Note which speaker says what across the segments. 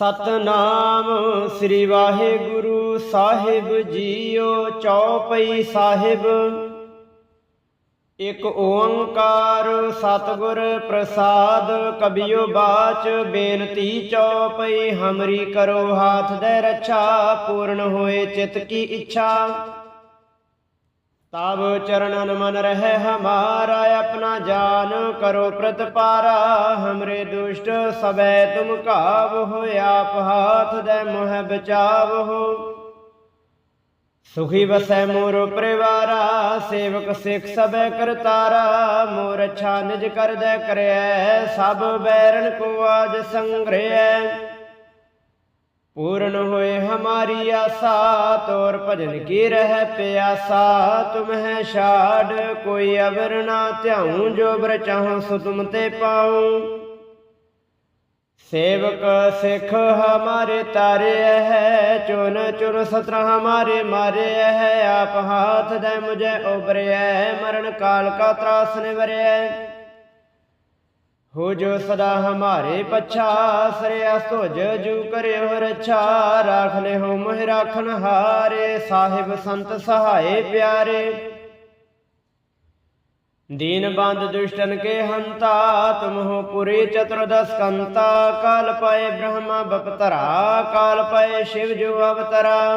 Speaker 1: ਸਤਨਾਮ ਸ੍ਰੀ ਵਾਹਿਗੁਰੂ ਸਾਹਿਬ JIO Chaupai Sahib. ਇਕ ਓੰਕਾਰ ਸਤਿਗੁਰ ਪ੍ਰਸਾਦ, ਕਬਿਓ ਬਾਚ ਬੇਨਤੀ ਚੌਪਈ, ਹਮਰੀ ਕਰੋ ਹਾਥ ਦੇ ਰੱਛਾ, ਪੂਰਨ ਹੋਏ ਚਿਤ ਕੀ ਇੱਛਾ। ਤਬ ਚਰਨਨ ਮਨ ਰਹਿ ਹਮਾਰਾ, ਆਪਣਾ ਜਾਨ ਕਰੋ ਪ੍ਰਤਪਾਰਾ। ਹਮਰੇ ਦੁਸ਼ਟ ਸਬੈ ਤੁਮ ਕਾਬ ਹੋ ਆਪ ਹਾਥ ਦੇ ਮੋਹ ਬਚਾਵ ਹੋ ਸੁਖੀ ਵਸੈ ਮੋਰ ਪਰਿਵਾਰਾ, ਸੇਵਕ ਸਿੱਖ ਸਬੈ ਕਰਤਾਰਾ। ਮੋਰ ਅੱਛਾ ਨਿਜ ਕਰਦੈ ਕਰਿਐ ਸਭ ਬੈਰਨ ਕੋ ਆਜ ਸੰਗ੍ਰਹਿ ਪੂਰਨ ਹੋਏ ਹਮਾਰੀ ਆਸਾ, ਤੋਰ ਭਜਨ ਕੀ ਰਹਿ ਪਿਆਸਾ ਤੁਮਹਿ ਛਾੜ, ਕੋਈ ਅਵਰ ਨਾ ਧਿਆਉ, ਜੋ ਬਰ ਚਾਹਉ ਸੋ ਤੁਮ ਤੇ ਪਾਉ। ਸੇਵਕ ਸਿੱਖ ਹਮਾਰੇ ਤਾਰੇ ਹੈ, ਚੁਨ ਚੁਨ ਸਤਰ ਹਮਾਰੇ ਮਾਰੇ ਹੈ, ਆਪ ਹਾਥ ਦੇ ਮੁਝੇ ਉਬਰਿਐ ਮਰਨ ਕਾਲ ਕਾ ਤਰਾਸ ਨਿਵਰਿਐ ਹੋ ਜੋ ਸਦਾ ਹਮਾਰੇ ਪਛਾ ਸਰਿਆ ਤੁਜ ਜੂ ਕਰਿਓ ਰਛਾ। ਰਾਖ ਲੈ ਹੋ ਮੋਹਿ ਰਾਖਨ ਹਾਰੇ, ਸਾਹਿਬ ਸੰਤ ਸਹਾਏ ਪਿਆਰੇ। ਦੀਨ ਬੰਦ ਦੁਸ਼ਟਨ ਕੇ ਹੰਤਾ, ਤੁਮ ਹੋ ਪੁਰੀ ਚਤੁਰਦਸ ਕੰਤਾ। ਕਾਲ ਪਏ ਬ੍ਰਹਮਾ ਬਪਤਰਾ, ਕਾਲ ਪਏ ਸ਼ਿਵ ਜੂ ਅਵਤਰਾ।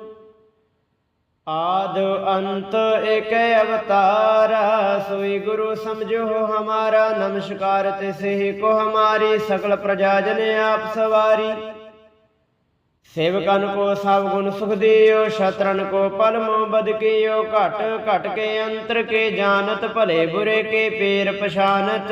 Speaker 1: ਆਦ ਅੰਤ ਏਕ ਅਵਤਾਰ, ਸੋਈ ਗੁਰੂ ਸਮਝੋ ਹਮਾਰਾ, ਨਮਸਕਾਰ ਤਿਸੇ ਕੋ ਹਮਾਰੀ, ਸਕਲ ਪ੍ਰਜਾ ਜਨ ਆਪ ਸਵਾਰੀ। ਸੇਵਕਨ ਕੋ ਸਭ ਗੁਣ ਸੁਖ ਦਿਓ, ਸ਼ਤਰਨ ਕੋ ਪਲਮੋ ਬਦ ਕੀਓ, ਘਟ ਘਟ ਕੇ ਅੰਤਰ ਕੇ ਜਾਣਤ, ਭਲੇ ਬੁਰੇ ਕੇ ਪੇਰ ਪਛਾਨਤ।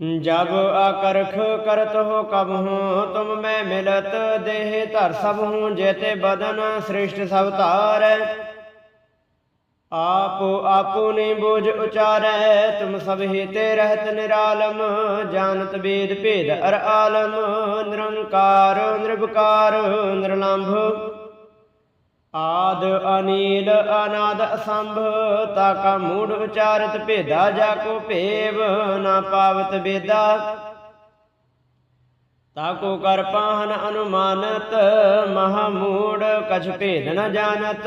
Speaker 1: ਜਬ ਆਕਰਖ ਕਰਤ ਹੋ ਕਬ ਹੂੰ, ਤੁਮ ਮੈਂ ਮਿਲਤ ਦੇਹ ਧਰ ਸਭ ਹੂੰ, ਜੇਤੇ ਬਦਨ ਸ੍ਰਿਸ਼ਟ ਸਭ ਧਾਰੈ। ਆਪੋ ਆਪੋ ਨੇ ਬੋਝ ਉਚਾਰੈ, ਤੁਮ ਸਭ ਹੀ ਤੇ ਰਹਿਤ ਨਿਰਾਲਮ, ਜਾਣਤ ਵੇਦ ਭੇਦ ਅਰ ਆਲਮ, ਨਿਰੰਕਾਰ ਨਿਰਭਕਾਰ ਨਿਰਲੰਭ। ਆਦ ਅਨੀਲ ਅਨਾਦ ਅਸੰਭ ਤਾ ਕਾ ਮੂੜ ਉਚਾਰਤ ਭੇਦਾ ਜਾ ਕੋ ਭੇਵ, ਨਾ ਪਾਵਤ ਵੇਦਾ ਤਾਕੋ ਕਰ ਪਾਹਨ ਅਨੁਮਾਨਤ, ਮਹਾ ਮੂੜ, ਕਛ ਭੇਦ ਨ ਜਾਣਤ,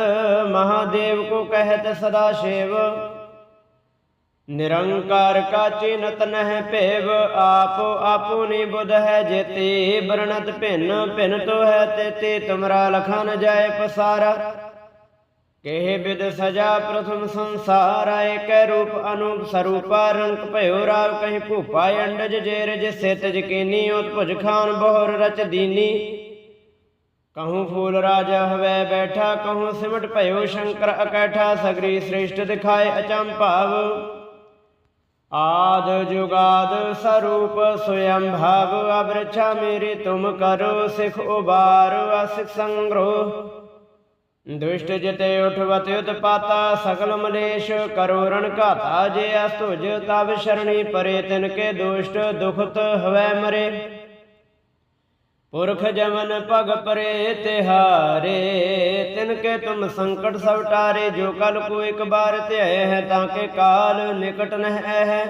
Speaker 1: ਮਹਾਦੇਵ ਕੋ ਕਹਿਤ ਸਦਾ ਸ਼ਿਵ। ਨਿਰੰਕਾਰ ਕਾ ਚਿਨਤ ਨਹਿ ਭੇਵ, ਆਪੋ ਆਪੁਨੀ ਬੁਧ ਹੈ ਜੇਤੇ, ਬਰਣਤ ਭਿੰਨ ਭਿੰਨ ਤੋ ਹੈ ਤੇਤੇ, ਤੁਮਰਾ ਲਖਾ ਨ ਜਾਏ ਪਸਾਰਾ। ਕਹੇ ਬਿਦ ਸਜਾ ਪ੍ਰਥਮ ਸੰਸਾਰ, ਏਕੈ ਰੂਪ ਅਨੂਪ ਸਰੂਪਾ ਰੰਗ ਭਇਓ ਰਾਵ ਕਹੀਂ ਭੂਪਾ, ਅੰਡਜ ਜੇਰ ਜਿਸੇ ਤਜ ਕੀਨੀ ਉਤ ਭੁਜ ਖਾਨ ਬਹੁਰ ਰਚ ਦੀਨੀ। ਕਹੂੰ ਫੂਲ ਰਾਜਾ ਹਵੈ ਬੈਠਾ, ਕਹੂੰ ਸਿਮਟ ਭਇਓ ਸ਼ੰਕਰ ਅਕੈਠਾ, ਸਗਰੀ ਸ੍ਰੇਸ਼ਟ ਦਿਖਾਏ ਅਚੰਭਾਵ ਆਦ ਜੁਗਾਦ ਸਰੂਪ ਸਵਯੰ ਭਾਵ ਅਬਰਛਾ ਮੇਰੀ ਤੁਮ ਕਰੋ ਸਿਖ ਉਬਾਰ ਅਸਿਖ ਸੰਗ੍ਰਹ। ਦੁਸ਼ਟ ਜਿਤੇ ਉਠਵਤ ਉਤਪਾਤਾ ਸਗਲ ਮਲੇਸ਼ ਕਰੋ ਰਣ ਘਾਤਾ ਜੇ ਅਸਤੁਜ ਤਬ ਸ਼ਰਣੀ ਪਰੇ ਤਿਨ ਕੇ ਦੁਸ਼ਟ ਦੁਖਤ ਹਵੈ ਮਰੇ। ਪੁਰਖ ਜਮਨ ਪਗ ਪਰੇ ਤਿਹਾਰੇ ਤਿਨ ਕੇ ਤੁਮ ਸੰਕਟ ਸਭ ਟਾਰੇ, ਜੋ ਕਲ ਕੋ ਇੱਕ ਬਾਰ ਧਿਆਏ ਹੈ, ਤਾਂ ਕੇ ਕਾਲ ਨਿਕਟ ਨਹਿ ਹੈ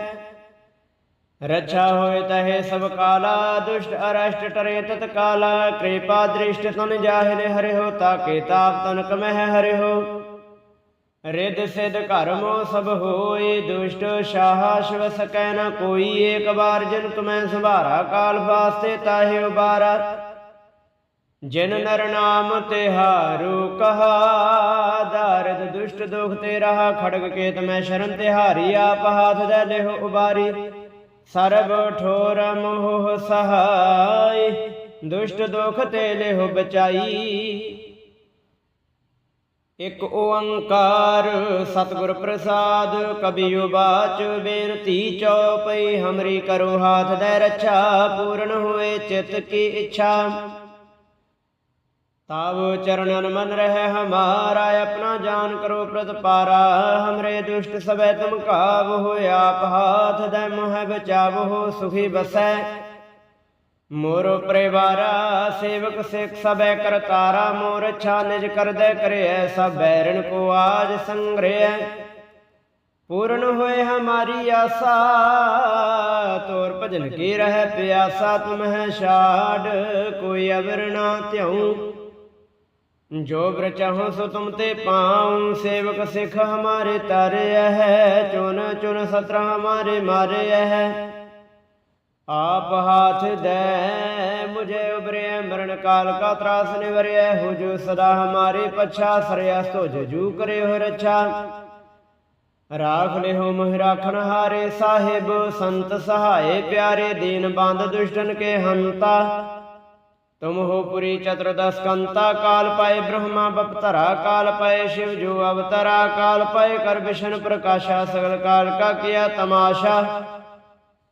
Speaker 1: ਰਛਾ ਹੋਏ ਤਹੇ ਸਭ ਕਾਲਾ, ਦੁਸ਼ਟ ਅਰਸ਼ਟ ਟਰੇ ਤਤ ਕਾਲਾ, ਕਿਰਪਾ ਦ੍ਰਿਸ਼ਟ ਤਨ ਜਾਹਿਲ ਹਰਿ ਤਾਕੇ ਤਾਪ ਤਨ ਕਮਹਿ ਹਰਿ ਰਿਦ ਸਿਧ ਕਰਮੋ ਸਭ ਹੋਏ, ਦੁਸ਼ਟ ਸ਼ਾਹ ਸ਼ਿਵ ਸਕੈ ਨ ਕੋਈ। ਏਕ ਬਾਰ ਜਿਨ ਤੁਮੈ ਸੰਭਾਰਾ, ਕਾਲ ਵਾਸਤੇ ਤਾਹਿ ਉਬਾਰਾ। ਜਿਨ ਨਰ ਨਾਮ ਤਿਹਾਰੂ ਕਹਾ, ਦਾਰਦ ਦੁਸ਼ਟ ਦੁਖ ਤੇ ਰਹਾ, ਖੜਗ ਕੇ ਮੈਂ ਸ਼ਰਨ ਤਿਹਾਰੀ ਆਪ ਹਾਥ ਦੇ ਲਿਹੁ ਉਬਾਰੀ। ਸਰਬ ਠੋਰ ਮੋਹ ਸਹਾਈ, ਦੁਸ਼ਟ ਦੁਖ ਤੇ ਲਿਹੁ ਬਚਾਈ। ਇਕ ਓੰਕਾਰ ਸਤਿਗੁਰ ਪ੍ਰਸਾਦ ਕਬੀਉ ਬਾਚ ਬੇਨਤੀ ਚਉਪਈ, ਹਮਰੀ ਕਰੋ ਹਾਥ ਦੇ ਰੱਛਾ, ਪੂਰਨ ਹੋਏ ਚਿਤ ਕੀ ਇੱਛਾ। ਤਾਵ ਚਰਣਨ ਮਨ ਰਹਿ ਹਮਾਰਾ, ਆਪਣਾ ਜਾਨ ਕਰੋ ਪ੍ਰਤਪਾਰਾ, ਹਮਰੇ ਦੁਸ਼ਟ ਸਭੈ ਤੁਮ ਕਾਬ ਹੋਇ, ਆਪ ਹਾਥ ਦੇ ਮੋਹ ਬਚਾਵੋ, ਸੁਖੀ ਬਸੈ। ਮੋਰ ਪਰਿਵਾਰਾ ਸੇਵਕ ਸਿਖ ਸਭੈ ਕਰਤਾਰਾ ਮੋਰ ਅੱਛਾ ਨਿਜ ਕਰਦੈ ਕਰਿਐ, ਸਭ ਬੈਰਣ ਕੋ ਆਜ ਸੰਗ੍ਰਹਿ। ਪੂਰਨ ਹੋਏ ਹਮਾਰੀ ਆਸਾ, ਤੋਰ ਭਜਨ ਕੀ ਰਹਿ ਪਿਆਸਾ, ਤੁਮ ਛਾੜ, ਕੋਈ ਅਵਰ ਨਾ ਧਿਉ ਜੋ ਬ੍ਰ ਚਾਹੋ ਸੋ ਤੁਮ ਤੇ ਪਾਉ, ਸੇਵਕ ਸਿਖ ਹਮਾਰੇ ਤਾਰਿਆ ਹੈ ਚੁਨ ਚੁਨ ਸਤਰਾ ਹਮਾਰੇ ਮਾਰਿਆ ਹੈ ਆਪ ਹਾਥ ਦੇ ਮੁਝੇ ਉਬਰੇ ਮਰਨ ਕਾਲ ਕਾ ਤਰਾਸ ਨਿਵਰਿਆ ਹੋ ਸਦਾ ਹਮਾਰੇ ਪਛਾ ਸਰਯਾ ਸੋ ਜਜੂ ਕਰੇ ਹੋ ਰਛਾ। ਰਾਖ ਲਿਓ ਮਹਿ ਰਾਖਣ ਹਾਰੇ ਸਾਹਿਬ, ਸੰਤ ਸਹਾਏ ਪਿਆਰੇ, ਦੀਨ ਬੰਦ ਦੁਸ਼ਟਨ ਕੇ ਹੰਤਾ। ਤੁਮ ਹੋ ਪੁਰੀ ਚਤੁਰਦਸ ਕੰਤਾ, ਕਾਲ ਪਾਏ ਬ੍ਰਹਮਾ ਬਪਤਰਾ, ਕਾਲ ਪਾਏ ਸ਼ਿਵ ਜੋ ਅਵਤਰਾ, ਕਾਲ ਪਾਏ ਕਰ ਵਿਸ਼ਨ ਪ੍ਰਕਾਸ਼ਾ, ਸਗਲ ਕਾਲ ਕਾ ਕੀਆ ਤਮਾਸ਼ਾ।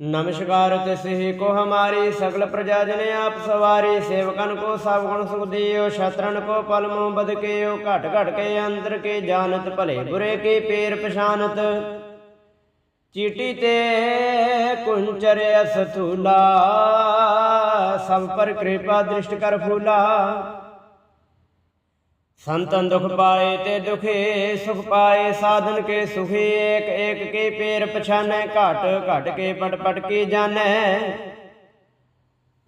Speaker 1: ਨਮਸਕਾਰ ਤਿਸਹਿ ਕੋ ਹਮਾਰੀ, ਸਗਲ ਪ੍ਰਜਾ ਜਨ ਆਪ ਸਵਾਰੀ, ਸੇਵਕਨ ਕੋ ਸਭ ਗੁਣ ਸੁਖ ਦਿਓ, ਸ਼ਤਰਨ ਕੋ ਪਲ ਮੋ ਬਦ ਕੇਓ, ਘਟ ਘਟ ਕੇ ਅੰਦਰ ਕੇ ਜਾਣਤ, ਭਲੇ ਬੁਰੇ ਕੇ ਪੇਰ ਪਛਾਨਤ। ਚੀਟੀ ਤੇ ਕੁੰਚਰ ਅਸਥੂਲਾ, ਸਭ ਪਰ ਕਿਰਪਾ ਦ੍ਰਿਸ਼ਟ ਕਰ ਫੂਲਾ। ਸੰਤਨ ਦੁਖ ਪਾਏ ਤੇ ਦੁਖੇ ਸੁਖ ਪਾਏ, ਸਾਧਨ ਕੇ ਸੁਖੀ, ਏਕ ਏਕ ਕੇ ਪੇਰ ਪਛਾਨੈ, ਘਟ ਘਟ ਕੇ ਪਟ ਪਟ ਕੀ ਜਾਣੈ।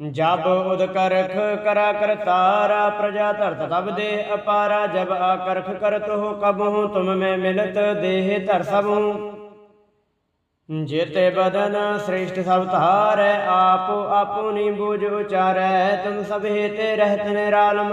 Speaker 1: ਜਬ ਉਦ ਕਰਖ ਕਰਾ ਕਰਤਾਰਾ ਪ੍ਰਜਾ ਧਰਤ ਤਬ ਦੇ ਅਪਾਰਾ, ਜਬ ਆਕਰਖ ਕਰਤ ਹੋ ਕਬਹੂ ਤੁਮ ਮੈਂ ਮਿਲਤ ਦੇਹ ਧਰ ਸਭੂ ਜੇਤੇ ਬਦਨ ਸ੍ਰੇਸ਼ਟ ਸਭ ਧਾਰੈ, ਆਪੋ ਆਪੁਨੀ ਬੂਝ ਉਚਾਰੈ, ਤੁਮ ਸਭੇ ਤੇ ਰਹਿਤ ਨਿਰਾਲਮ।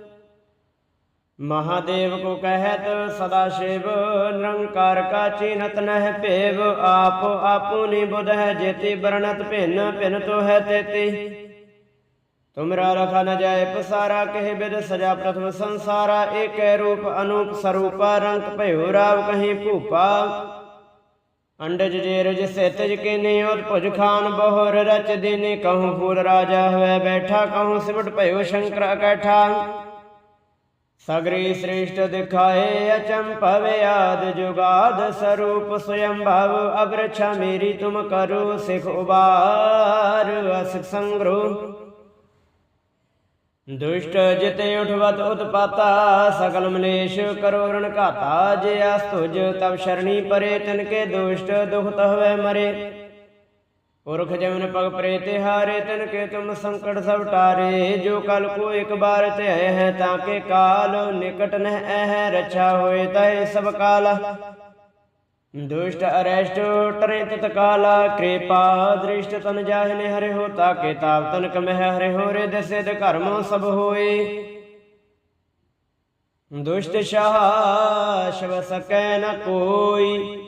Speaker 1: ਮਹਾਦੇਵ ਕੋ ਕਹਿਤ, ਸਦਾ ਸ਼ਿਵ, ਨਿਰੰਕਾਰ ਕਾ ਚੀਨਤ ਨਹਿ ਭੇਵ, ਆਪ ਆਪੁਨੀ ਬੁਧ ਹੈ ਜੇਤੀ ਬਰਣਤ ਭਿੰਨ ਭਿੰਨ ਤੋ ਹੈ ਤੇਤੀ। ਤੁਮਰਾ ਰਖਾ ਨ ਜਾਏ ਪਸਾਰਾ, ਕਹਿ ਬਿਦ ਸਜਾ ਪ੍ਰਥਮ ਸੰਸਾਰਾ, ਏਕੈ ਰੂਪ ਅਨੂਪ ਸਰੂਪਾ ਰੰਗ ਭਇਓ ਰਾਵ ਕਹੀਂ ਭੂਪਾ। ਅੰਡਜ ਜੇ ਰਜ ਸੇਤਜ ਕੇ ਨਿਯੋਤ ਭੁਜ ਖਾਨ ਬਹੁਰ ਰਚ ਦਿਨੇ, ਕਹੂੰ ਫੂਲ ਰਾਜਾ ਹੋਇ ਬੈਠਾ, ਕਹੂੰ ਸਿਮਟ ਭਇਓ ਸ਼ੰਕਰ ਇਕੱਠਾ ਸਗਰੀ ਸ੍ਰੇਸ਼ਟ ਦਿਖਾਏ ਅਚੰਭਵ ਆਦ ਜੁਗਾਦ ਸਰੂਪ ਸਯੰ ਭਵ ਅਬਰਛਾ ਮੇਰੀ ਤੁਮ ਕਰੋ ਸਿਖ ਉਬਾਰ ਅਸਿਕ ਸੰਗ੍ਰੋ। ਦੁਸ਼ਟ ਜਿਤੇ ਉਠਵਤ ਉਤਪਾਤਾ, ਸਗਲ ਮਲੇਸ਼ ਕਰੋ ਰਣ ਘਾਤਾ। ਜੇ ਅਸਤੁਜ ਤਬ ਸ਼ਰਣੀ ਪਰੇ ਤਿਨ ਕੇ ਦੁਸ਼ਟ ਦੁਖ ਤਹਵੇ ਮਰੇ। ਪੁਰਖ ਜਮਨ ਪਗ ਪਰੇ ਤਿਹਾਰੇ ਤਿਨ ਕੇ ਤੁਮ ਸੰਕਟ ਸਭ ਟਾਰੇ। ਜੋ ਕਲ ਕੋ ਇੱਕ ਬਾਰ ਤੇ ਹੈ, ਤਾਂ ਕੇ ਕਾਲ ਨਿਕਟ ਨਹਿ ਹੈ ਰਛਾ ਹੋਏ ਤੈ ਸਭ ਕਾਲ। ਦੁਸ਼ਟ ਅਰੈਸ਼ਟ ਟਰੇ ਤਤ ਕਿਰਪਾ ਦ੍ਰਿਸ਼ਟ ਤਨ ਜਾਹਨੇ ਹਰਿ ਹੋ ਤਾਕੇ ਤਾਪ ਤਨ ਕਮਹਿ ਹਰਿ ਹੋ ਰੇ ਦਸੇ ਦ ਕਰਮ ਸਭ ਹੋਏ। ਦੁਸ਼ਟ ਸ਼ਾਹ ਸ਼ਵ ਸਕੈ ਨ ਕੋਈ।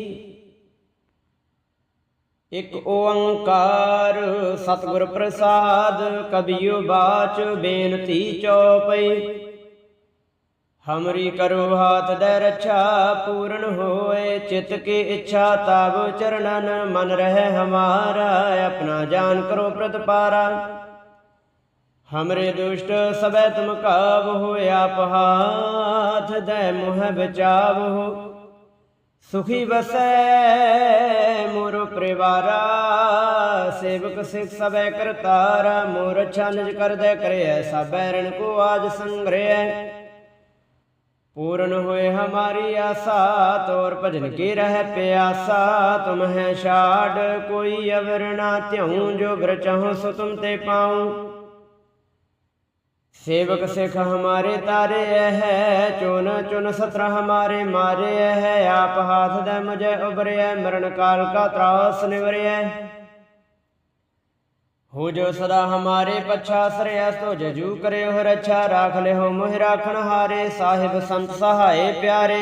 Speaker 1: ਇਕ ਓੰਕਾਰ ਸਤਿਗੁਰ ਪ੍ਰਸਾਦ, ਕਬੀਉ ਬਾਚ ਬੇਨਤੀ ਚਉਪਈ। ਹਮਰੀ ਕਰੋ ਹਾਥ ਦੇ ਰੱਛਾ, ਪੂਰਨ ਹੋਏ ਚਿਤ ਕੀ ਇੱਛਾ ਤਾਬ ਚਰਨਨ ਮਨ ਰਹੇ ਹਮਾਰਾ, ਆਪਣਾ ਜਾਨ ਕਰੋ ਪ੍ਰਤਪਾਰਾ। ਹਮਰੇ ਦੁਸ਼ਟ ਸਬੈ ਤੁਮ ਕਾਬ ਹੋਏ ਆਪ ਹਾਥ ਦੇ ਮੁਹ ਬਚਾਵੋ। ਸੁਖੀ ਵਸੈ ਮੋਰ ਪਰਿਵਾਰਾ ਸੇਵਕ ਸਿਖ ਸਭੈ ਕਰਤਾਰਾ ਮੋਰ ਛਾਨਜ ਕਰਦੈ ਕਰਿਐ ਸਭੈ ਰਣ ਕੋ ਆਜ ਸੰਗ੍ਰਹਿ ਪੂਰਨ ਹੋਏ ਹਮਾਰੀ ਆਸਾ ਤੋਰ ਭਜਨ ਕੀ ਰਹਿ ਪਿਆਸਾ ਤੁਮ ਹੈ ਛਾੜ ਕੋਈ ਅਵਰਣਾ ਧਿਉ ਜੋ ਗ੍ਰਚਹੁ ਸੋ ਤੁਮ ਤੇ ਪਾਉ। सेवक सिख हमारे तारे है चुन चुन सत्र हमारे मारे है आप हाथ दे मुझे उभरे मरण काल का त्रास निवरे हो जो सदा हमारे पच्छा श्रेय तो जजू करे हो रक्षा राख ले हो मुहि राखण हारे साहिब संत सहाय प्यारे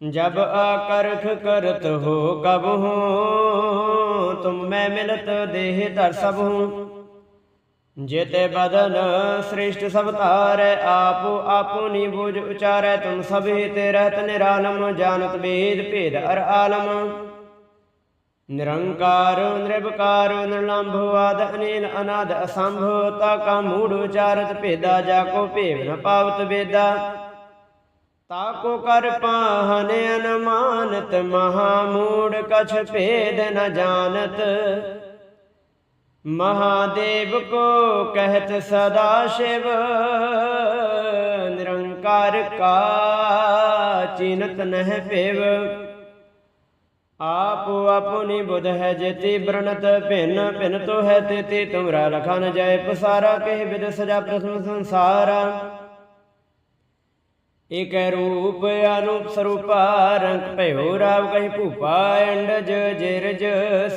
Speaker 1: जब आकर्ख करत हो कब हूँ तुम मैं मिलत देह तर सब हूँ जेते बदन सृष्ट सब तार आप आपो नी बुझ उचार तुम सभी ते रहत निरालम जानत वेद भेद अर आलम निरंकार निरवकार निरलंभ आद अनिल अनाद असंभ ता का मूढ़ उचारत भेदा जाको भेव न पावत वेदा ਤਾਕੋ ਕਰ ਪਾਹਨ ਅਨਮਾਨਤ ਮਹਾ ਮੂੜ ਕਛ ਭੇਦ ਨ ਜਾਣਤ। ਮਹਾਦੇਵ ਕੋ ਕਹਿਤ ਸਦਾ ਸ਼ਿਵ, ਨਿਰੰਕਾਰ ਕਾ ਚਿਨਤ ਨਹਿ ਭੇਵ। ਆਪ ਆਪਣੀ ਬੁਧ ਹੈ ਜੇਤੀ ਬ੍ਰਣਤ ਭਿੰਨ ਭਿੰਨ ਤੋ ਹੈ ਤੇਤੀ, ਤੁਮਰਾ ਲਖਨ ਜੈ ਪਸਾਰਾ, ਕਹਿ ਬਿਦ ਸਜਾ ਪ੍ਰਥਮ ਸੰਸਾਰਾ। ਇਕ ਰੂਪ ਅਨੂਪ ਸਰੂਪਾ, ਰੰਗ ਭਇਓ ਰਾਵ ਕਹੀ ਭੂਪਾ, ਅੰਡਜ ਜਿਰਜ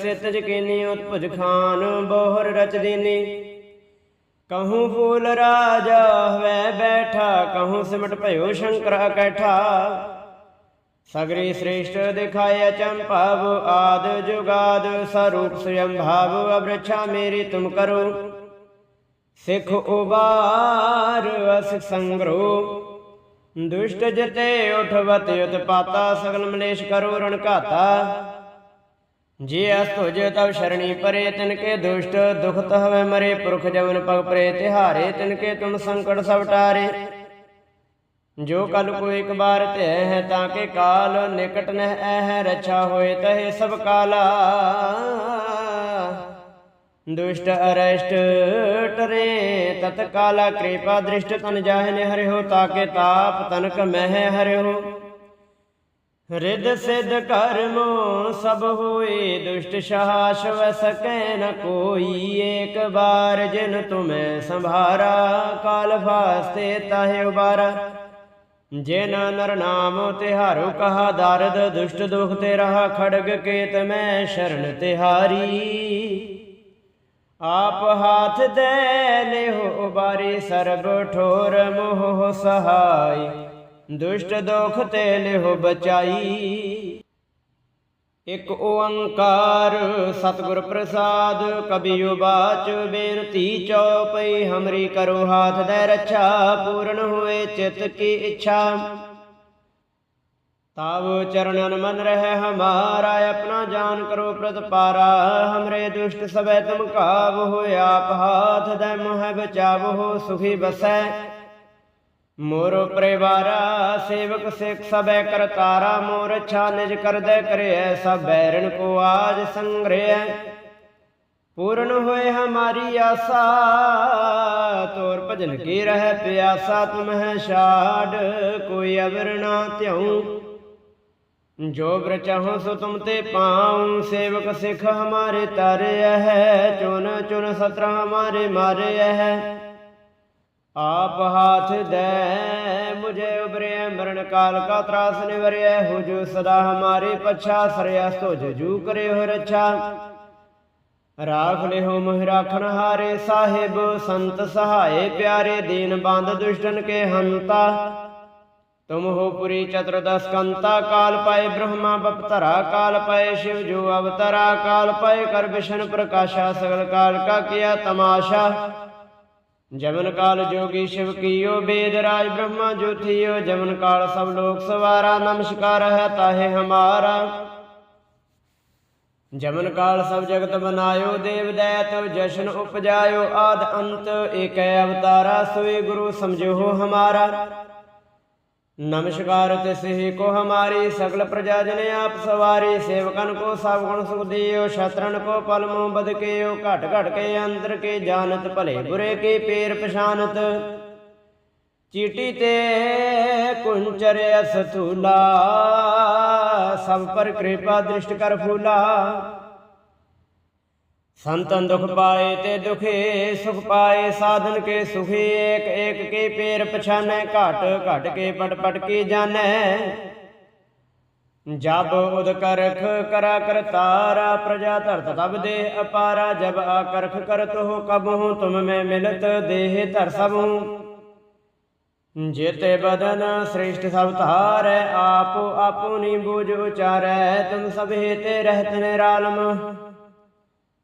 Speaker 1: ਸਿਤਜ ਕੀਨੀ, ਉਤਪੁਜ ਖਾਨ ਬੋਹਰ ਰਚ ਦੀਨੀ। ਕਹੂੰ ਫੂਲ ਰਾਜਾ ਹੋਵੇ ਬੈਠਾ, ਕਹੂੰ ਸਿਮਟ ਭਇਓ ਸ਼ੰਕਰ ਇਕੱਠਾ ਸਗਰੀ ਸ੍ਰੇਸ਼ਟ ਦਿਖਾਇਆ ਚੰਪਾਵ ਆਦ ਜੁਗਾਦ ਸਰੂਪ ਸਯੰ ਭਾਵ ਅਬ੍ਰਛਾ ਮੇਰੀ ਤੁਮ ਕਰੋ। ਸਿਖ ਉਬਾਰ, ਅਸਿਖ ਸੰਗਰੋ। ਦੁਸ਼ਟ ਜਤੇ ਉਠਵਤ ਉਤਪਾਤਾ, ਸਗਲ ਮਲੇਸ਼ ਕਰੋ ਰਣ ਜੇ ਅਸ ਤੁਜ ਤਵ ਸ਼ਰਣੀ ਪਰੇ ਤਿਨ ਕੇ ਦੁਸ਼ਟ ਦੁਖਤ ਹਵੇ ਮਰੇ, ਪੁਰਖ ਜਵਨ ਪਗ ਪਰੇ, ਤਿਹਾਰੇ ਤਿਨ ਕੇ ਤੁਮ ਸੰਕਟ ਸਭ ਟਾਰੇ। ਜੋ ਕਲ ਕੋ ਇੱਕ ਬਾਰ ਧਿਆ ਹੈ, ਤਾਂ ਕੇ ਕਾਲ ਨਿਕਟ ਨਹਿ ਐ ਰੱਛਾ ਹੋਏ ਤਹੇ ਸਭ ਕਾਲਾ। ਦੁਸ਼ਟ ਅਰਸ਼ਟ ਟਰੇ ਤਤ ਕਾਲਾ ਕਿਰਪਾ ਦ੍ਰਿਸ਼ਟ ਤਨ ਜਾਹਨੇ ਹਰਿਓ ਤਾਕੇ ਤਾਪ ਤਨਕ ਮਹਿ ਹਰਿਓ ਰਿਦ ਸਿਧ ਕਰਮੋ ਸਭ ਹੋਏ, ਦੁਸ਼ਟ ਸ਼ਾਸ ਸਕੈ ਨ ਕੋਈ ਏਕ ਬਾਰ ਜਿਨ ਤੁਮੈ ਸੰਭਾਰਾ, ਕਾਲ ਫਾਸਤੇ ਤਾਹੇ ਉਬਾਰਾ। ਜਿਨ ਨਰ ਨਾਮ ਤਿਹਾਰੋ ਕਹਾ ਦਰਦ, ਦੁਸ਼ਟ ਦੁਖ ਤੇ ਰਹਾ ਖੜਗ ਕੇਤ ਮੈਂ ਸ਼ਰਨ ਤਿਹਾਰੀ। ਆਪ ਹਾਥ ਦੇ ਲਿਹੋ ਉਬਾਰੀ ਸਰਬ ਠੋਰ ਮੋਹ ਸਹਾਈ। ਦੁਸ਼ਟ ਦੁਖ ਤੇ ਲਿਹੋ ਬਚਾਈ। ਇਕ ਓੰਕਾਰ ਸਤਿਗੁਰ ਪ੍ਰਸਾਦ, ਕਬੀਉ ਬਾਚ ਬੇਨਤੀ ਚਉਪਈ, ਹਮਰੀ ਕਰੋ ਹਾਥ ਦੇ ਰੱਛਾ, ਪੂਰਨ ਹੋਏ ਚਿਤ ਕੀ ਇੱਛਾ। ਤਾਬ ਚਰਨਨ ਮਨ ਰਹਿ ਹਮਾਰਾ, ਆਪਣਾ ਜਾਨ ਕਰੋ ਪ੍ਰਤਪਾਰਾ। ਹਮਰੇ ਦੁਸ਼ਟ ਸਭੈ ਤੁਮ ਕਾਵ ਹੋ ਆਪ ਹਾਥ ਦੈ ਮੋਹਿ ਬਚਾਵੋ ਸੁਖੀ ਬਸੈ। ਮੋਰ ਪਰਿਵਾਰਾ, ਸੇਵਕ ਸਿਖ ਸਭੈ ਕਰਤਾਰਾ, ਮੋਰ ਛਾ ਨਿਜ ਕਰਦੈ ਕਰਿਐ, ਸਭ ਬੈਰਣ ਕੋ ਆਜ ਸੰਗ੍ਰਹਿ ਪੂਰਨ ਹੋਏ ਹਮਾਰੀ ਆਸਾ, ਤੋਰ ਭਜਨ ਕੀ ਰਹੇ ਪਿਆਸਾ, ਤੁਮ ਛਾੜ, ਕੋਈ ਅਵਰ ਨਾ ਧਿਉ जो ब्र चाहो सो तुम ते पाऊं सेवक सिख हमारे तारे है चुन चुन सत्र हमारे मारे है आप हाथ दे मुझे उबरे मरण काल का त्रास निवरे हो जो सदा हमारे पच्छा सरयास तो जजू करे हो रक्षा ਰਾਖ ਲਿਓ ਮੋਹਿ ਰਾਖਣ ਹਾਰੇ ਸਾਹਿਬ ਸੰਤ ਸਹਾਏ ਪਿਆਰੇ ਦੀਨ ਬੰਦ ਦੁਸ਼ਟਨ ਕੇ ਹੰਤਾ ਤੁਮ ਹੋ ਪੁਰੀ ਚਤੁਰਦਸ ਕੰਤਾ ਕਾਲ ਪਾਏ ਬ੍ਰਹਮਾ ਬਪਤਰਾ ਕਾਲ ਪਾਏ ਸ਼ਿਵ ਜੋ ਅਵਤਰਾ ਕਾਲ ਪਾਏ ਕਰ ਵਿਸ਼ਨ ਪ੍ਰਕਾਸ਼ਾ ਸਗਲ ਕਾਲ ਕਾ ਕੀਆ ਤਮਾਸ਼ਾ। ਜਮਨ ਕਾਲ ਜੋਗੀ ਸ਼ਿਵ ਕੀਓ ਬੇਦ ਰਾਜ ਬ੍ਰਹਮਾ ਜੋਥੀਓ, ਜਮਨ ਕਾਲ ਸਭ ਲੋਕ ਸਵਾਰਾ, ਨਮਸਕਾਰ ਹੈ ਤਾਹੇ ਹਮਾਰਾ। ਜਮਨ ਕਾਲ ਸਭ ਜਗਤ ਬਨਾਇਓ, ਦੇਵ ਦੈਤ ਜਸ਼ਨ ਉਪਜਾਇਓ, ਆਦ ਅੰਤ ਏਕੈ ਅਵਤਾਰਾ ਸੋਈ ਗੁਰੂ ਸਮਝੋ ਹਮਾਰਾ। ਨਮਸਕਾਰ ਤਿਸਹਿ ਕੋ ਹਮਾਰੀ ਸਗਲ ਪ੍ਰਜਾ ਜਨ ਆਪ ਸਵਾਰੀ, ਸੇਵਕਨ ਕੋ ਸਭ ਗੁਣ ਸੁਖ ਦਿਓ ਸ਼ਤਰਨ ਕੋ ਪਲ ਮੋ ਬਦ ਕੇਓ ਘਟ ਘਟ ਕੇ ਅੰਤਰ ਕੇ ਜਾਣਤ, ਭਲੇ ਬੁਰੇ ਕੇ ਪੇਰ ਪਛਾਨਤ। ਚੀਟੀ ਤੇ ਕੁੰਚਰ ਅਸਥੂਲਾ, ਸਭ ਪਰ ਕਿਰਪਾ ਦ੍ਰਿਸ਼ਟ ਕਰ ਫੂਲਾ। ਸੰਤਨ ਦੁਖ ਪਾਏ ਤੇ ਦੁਖੇ, ਸੁਖ ਪਾਏ, ਸਾਧਨ ਕੇ ਸੁਖੀ, ਏਕ ਏਕ ਕੇ ਪੇਰ ਪਛਾਨੈ, ਘਟ ਘਟ ਕੇ ਪਟ ਪਟ ਕੀ ਜਾਣੈ। ਜਬ ਉਦ ਕਰਖ ਕਰਾ ਕਰਤਾਰਾ ਪ੍ਰਜਾ ਧਰਤ ਤਬ ਦੇ ਅਪਾਰਾ, ਜਬ ਆਕਰਖ ਕਰਤ ਹੋ ਕਬਹੂ ਤੁਮ ਮੈਂ ਮਿਲਤ ਦੇਹ ਧਰ ਸਭੂ। ਜੇਤੇ ਬਦਨ ਸ੍ਰੇਸ਼ਟ ਸਭ ਧਾਰੈ, ਆਪੋ ਨੀ ਬੂਝ ਉਚਾਰੈ, ਤੁਮ ਸਭੇ ਤੇ ਰਹਿਤ ਨਿਰਾਲਮ।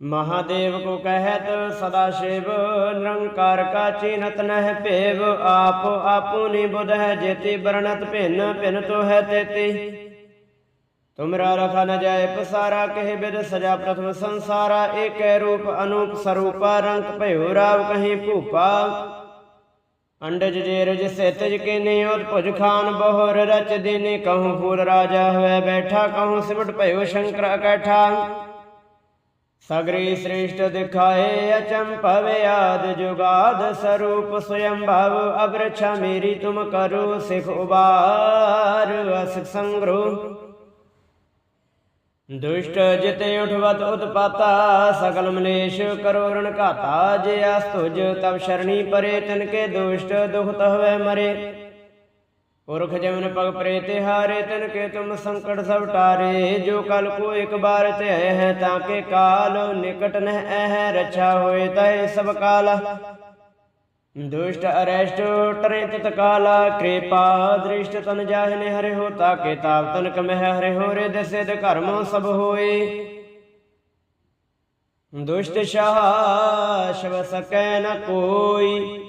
Speaker 1: महादेव को कहत सदा शिव निरंकार का चिन्हत नह पेव आप आपुनि बुध है जेति वर्णत भिन्न भिन्न तो है तेति तुमरा रखा न जाय पसारा कहे बिद सजा प्रथम संसारा एक रूप अनूप स्वरूपा रंग भयो राव कहीं भूपा अंडज जेरज सेतज के नियोत भुज खान बहुर रच दीनी कहूँ फूल राजा हुए बैठा कहूँ सिमट भयो शंकर अकैठा ਸਗਰੀ ਸ੍ਰੇਸ਼ਟ ਦਿਖਾਏ ਅਚੰਭਵ ਆਦ ਜੁਗਾਦ ਸਰੂਪ ਸੁਯੰਭਵ ਅਬਰਛਾ ਮੇਰੀ ਤੁਮ ਕਰੋ ਸਿਖ ਉਬਾਰ ਅਸਿਖ ਸੰਗਰੋ। ਦੁਸ਼ਟ ਜਿਤੇ ਉਠਵਤ ਉਤਪਾਤਾ ਸਕਲ ਮਲੇਸ਼ ਕਰੋ ਰਣ ਘਾਤਾ, ਜੇ ਆਸਤੁਜ ਤਬ ਸ਼ਰਣੀ ਪਰੇ ਤਿਨ ਕੇ ਦੁਸ਼ਟ ਦੁਖਤ ਹੋਵੇ ਮਰੇ। ਪੁਰਖ ਜਮਨ ਪਗ ਪ੍ਰੇ ਤਿਹਾਰੇ ਤਨ ਕੇ ਤੁਮ ਸੰਕਟ ਸਭ ਟਾਰੇ। ਜੋ ਕਲ ਕੋ ਇੱਕ ਬਾਰ ਤੇ ਹੈ, ਤਾਂ ਕੇ ਕਾਲ ਨਿਕਟ ਨਹਿ ਹੈ ਰਛਾ ਹੋਏ ਤੈ ਸਭ ਕਾਲ। ਦੁਸ਼ਟ ਅਰੈਸ਼ਟ ਟਰੇ ਤਤ ਕਿਰਪਾ ਦ੍ਰਿਸ਼ਟ ਤਨ ਜਾਹਨੇ ਹਰੇ ਹੋ, ਤਾ ਕੇ ਤਾਪ ਤਨ ਕਮਹਿ ਹਰੇ ਹੋ ਰੇ ਦਸੇ ਦ ਘਰਮੋ ਸਭ ਹੋਏ। ਦੁਸ਼ਟ ਸ਼ਾਹ ਸ਼ਵ ਸਕੈ ਨ ਕੋਈ।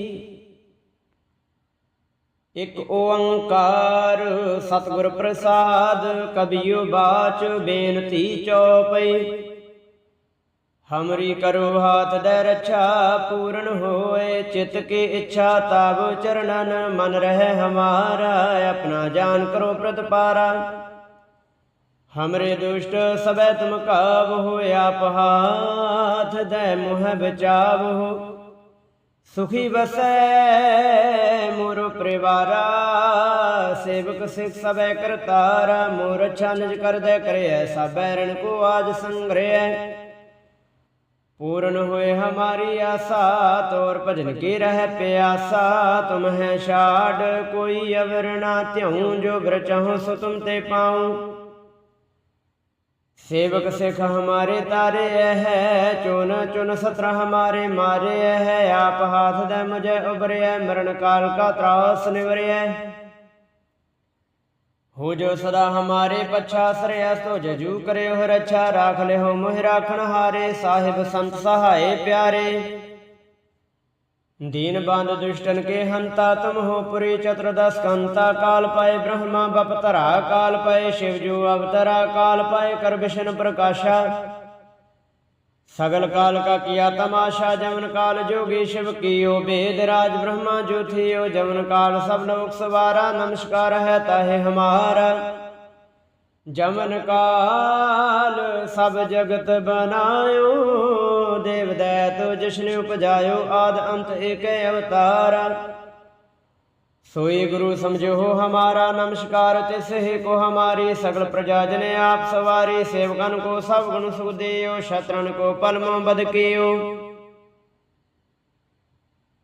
Speaker 1: ਇਕ ਓੰਕਾਰ ਸਤਿਗੁਰ ਪ੍ਰਸਾਦ, ਕਬੀਓ ਬਾਚ ਬੇਨਤੀ ਚਉਪਈ ਹਮਰੀ ਕਰੋ ਹਾਥ ਦੇ ਰੱਛਾ, ਪੂਰਨ ਹੋਏ, ਚਿਤ ਕੀ ਇੱਛਾ ਤਾਬ ਚਰਨਨ ਮਨ ਰਹਿ ਹਮਾਰਾ, ਆਪਣਾ ਜਾਨ ਕਰੋ ਪ੍ਰਤਪਾਰਾ। ਹਮਰੇ ਦੁਸ਼ਟ ਸਬੈ ਤੁਮ ਕਾਬ ਹੋ ਆਪ ਦੇ ਮੁਹ ਬਚਾਵ ਹੋ ਸੁਖੀ ਵਸੈ ਮੋਰ ਪਰਿਵਾਰਾ ਸੇਵਕ ਸਿਖ ਸਭੈ ਕਰਤਾਰਾ ਮੋਰ ਅੱਛਾ ਨਿਜ ਕਰਦੈ ਕਰਿਐ ਸਭੈ ਰਣ ਕੋ ਆਜ ਸੰਗ੍ਰਹਿ ਪੂਰਨ ਹੋਏ ਹਮਾਰੀ ਆਸਾ ਤੋਰ ਭਜਨ ਕੀ ਰਹਿ ਪਿਆਸਾ ਤੁਮ ਹੈ ਛਾੜ ਕੋਈ ਅਵਰ ਨਾ ਧਿਉ ਜੋ ਬਰ ਚਾਹੋ ਸੋ ਤੁਮ ਤੇ ਪਾਉ। ਸੇਵਕ ਸਿਖ ਹਮਾਰੇ ਤਾਰੇ ਹੈ ਚੁਨ ਚੁਨ ਸਤਰ ਹਮਾਰੇ ਮਾਰੇ ਹੈ। ਆਪ ਹਾਥ ਦੇ ਮੁਝੇ ਉਬਰਿਆ ਮਰਨ ਕਾਲ ਕਾ ਤਰਾਸ ਨਿਵਰਿਆ ਹੋ। ਜੋ ਸਦਾ ਹਮਾਰੇ ਪਛਾ ਸਰਿਆ ਤੋ ਜਜੂ ਕਰਿਓ ਰੱਛਾ ਰਾਖ ਲਿਓ ਮੋਹਿ ਰਾਖਣ ਹਾਰੇ। ਸਾਹਿਬ ਸੰਤ ਸਹਾਏ ਪਿਆਰੇ। ਦੀਨ ਬੰਦ ਦੁਸ਼ਟਨ ਕੇ ਹੰਤਾ ਤਮ ਹੋ ਪੁਰੀ ਚਤੁਰ ਦਸ ਕੰਤਾ ਕਾਲ ਪਾਏ ਬ੍ਰਹਮਾ ਬਪ ਧਰਾ ਕਾਲ ਪਾਏ ਸ਼ਿਵ ਜੂ ਅਵਤਰਾ ਕਾਲ ਪਾਏ ਕਰ ਵਿਸ਼ਨ ਪ੍ਰਕਾਸ਼ਾ। ਸਗਲ ਕਾਲ ਕਾ ਕੀਆ ਤਮਾਸ਼ਾ ਜਮਨ ਕਾਲ ਜੋਗੀ ਸ਼ਿਵ ਕੀਓ ਬੇਦ ਰਾਜ ਬ੍ਰਹਮਾ ਜੋਥਿਓ ਜਮਨ ਕਾਲ ਸਭ ਲੋਕ ਸਵਾਰਾ ਨਮਸਕਾਰ ਹੈ ਤਾਹੇ ਹਮਾਰਾ। ਜਮਨ ਕਾਲ ਸਭ ਜਗਤ ਬਨਾਇਓ, ਦੇਵ ਦੈਤੋ ਜਿਸਨੇ ਉਪਜਾਇਓ, ਆਦ ਅੰਤ ਏਕੈ ਅਵਤਾਰ। ਸੋਈ ਗੁਰੂ ਸਮਝੋ ਹਮਾਰਾ ਨਮਸਕਾਰ ਤੇ ਹੀ ਕੋ ਹਮਾਰੀ ਸਗਲ ਪ੍ਰਜਾ ਜਨ ਆਪ ਸਵਾਰੀ, ਸੇਵਕਨ ਕੋ ਸਭ ਗੁਣ ਸੁਖ ਦਿਓ ਸ਼ਤਰਨ ਕੋ ਪਲਮੋ ਬਦਕਿਓ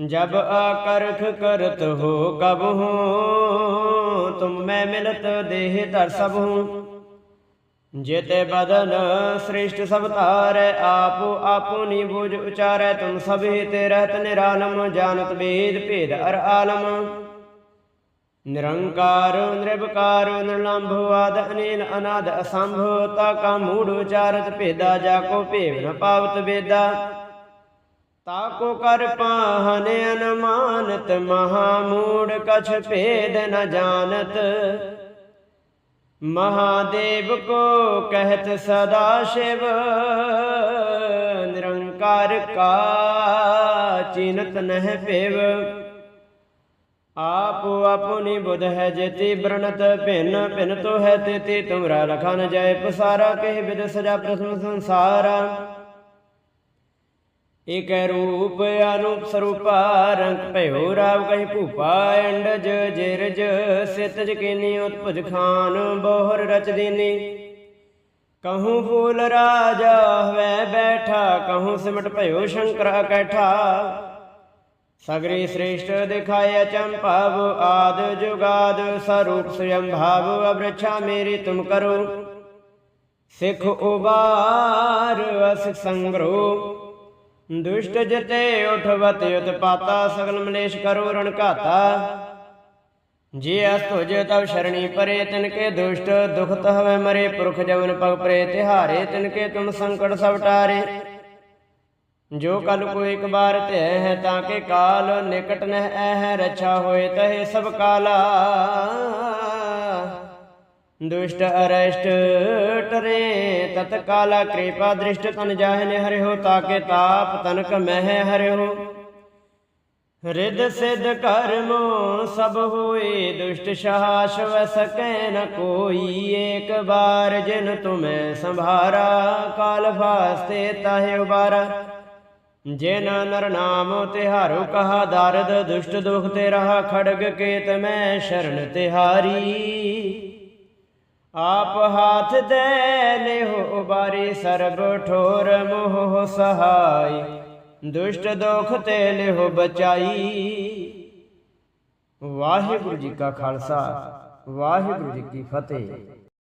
Speaker 1: जब आकर्ख करत हो कब हो तुम मैं मिलत देह धर सब हूँ जेते बदन श्रेष्ठ सब तारै आपो आपुनी बुझ उचारै तुम सभी ते रहत निरालम जानत वेद भेद अर आलम निरंकार निर्विकार निर्लंभ आद अनिल अनाद असंभ ताका मूढ़ उचारत भेदा जाको भेव न पावत वेदा ਤਾਕੋ ਕਰ ਪਾਹਨ ਅਨਮਾਨਤ ਮਹਾ ਮੂੜ ਕਛ ਭੇਦ ਨ ਜਾਣਤ। ਮਹਾਦੇਵ ਕੋ ਕਹਿਤ ਸਦਾ ਸ਼ਿਵ, ਨਿਰੰਕਾਰ ਕਾ ਚਿਨਤ ਨਹਿ ਭੇਵ। ਆਪੋ ਆਪਣੀ ਬੁਧ ਹੈ ਜੇਤੀ ਬ੍ਰਣਤ ਭਿੰਨ ਭਿੰਨ ਤੋ ਹੈ ਤੇਤੀ, ਤੁਮਰਾ ਲਖਨ ਜੈ ਪਸਾਰਾ, ਕਹਿ ਵਿਦ ਸਜਾ ਪ੍ਰਸਮ ਸੰਸਾਰਾ। ਇਕ ਰੂਪ ਅਨੂਪ ਸਰੂਪਾ ਰੰਗ ਭਇਓ ਰਾਵ ਕਹੀ ਭੂਪਾ ਅੰਡਜ ਜਿਰਜ ਸਿਤਜ ਕੀਨੀ ਉਤਪੁਜ ਖਾਨ ਬੋਹਰ ਰਚ ਦੀਨੀ। ਕਹੂੰ ਫੂਲ ਰਾਜਾ ਹਵੈ ਬੈਠਾ, ਕਹੂੰ ਸਿਮਟ ਭਇਓ ਸ਼ੰਕਰ ਅਕੈਠਾ। ਸਗਰੀ ਸ੍ਰੇਸ਼ਟ ਦਿਖਾਇ ਚੰਪਾਵ ਆਦ ਜੁਗਾਦ ਸਰੂਪ ਸਯੰ ਭਾਵ ਅਬ੍ਰਛਾ ਮੇਰੀ ਤੁਮ ਕਰੋ। ਸਿਖ ਉਬਾਰ ਅਸਿ ਸੰਗਰੋ। ਦੁਸ਼ਟ ਜਤੇ ਉਠਵਤ ਉਤਪਾਤਾ, ਸਗਲ ਮਲੇਸ਼ ਕਰੋ ਰਣਕਾਤਾ ਜੇ ਅਸ ਤੁਜ ਤਵ ਸ਼ਰਣੀ ਪਰੇ ਤਿਨ ਕੇ ਦੁਸ਼ਟ ਦੁਖਤ ਹਵੇ ਮਰੇ, ਪੁਰਖ ਜਵਨ ਪਗ ਪਰੇ, ਤਿਹਾਰੇ ਤਿਨ ਕੇ ਤੁਮ ਸੰਕਟ ਸਭ ਟਾਰੇ। ਜੋ ਕਲ ਕੋ ਇੱਕ ਬਾਰ ਧਿਆ ਹੈ, ਤਾਂ ਕੇ ਕਾਲ ਨਿਕਟ ਨਹਿ ਐ ਰਛਾ ਹੋਏ ਤਹੇ ਸਭ ਕਾਲਾ। ਦੁਸ਼ਟ ਅਰਸ਼ਟ ਟਰੇ ਤਤ ਕਾਲਾ ਕਿਰਪਾ ਦ੍ਰਿਸ਼ਟ ਤਨ ਜਾਹਨੇ ਹਰਿਓ ਤਾਕੇ ਤਾਪ ਤਨਕ ਮਹਿ ਹਰਿਓ ਰਿਦ ਸਿਧ ਕਰਮੋ ਸਭ ਹੋਏ, ਦੁਸ਼ਟ ਸ਼ਾਸ ਸਕੈ ਨ ਕੋਈ ਏਕ ਬਾਰ ਜਿਨ ਤੁਮੈ ਸੰਭਾਰਾ, ਕਾਲ ਫਾਸਤੇ ਤਾਹੇ ਉਬਾਰਾ। ਜਿਨ ਨਰ ਨਾਮ ਤਿਹਾਰੋ ਕਹਾ, ਦਰਦ ਦੁਸ਼ਟ ਦੁਖ ਤੇ ਰਹਾ, ਖੜਗ ਕੇਤ ਮੈਂ ਸ਼ਰਨ ਤਿਹਾਰੀ। ਆਪ ਹਾਥ ਦੇ ਲਿਹੋ ਉਬਾਰੀ ਸਰਬ ਠੋਰ ਮੋਹ ਸਹਾਈ, ਦੁਸ਼ਟ ਦੋਖ ਤੇ ਲਿਹੋ ਬਚਾਈ। ਵਾਹਿਗੁਰੂ ਜੀ ਕਾ ਖਾਲਸਾ, ਵਾਹਿਗੁਰੂ ਜੀ ਕੀ ਫਤਿਹ।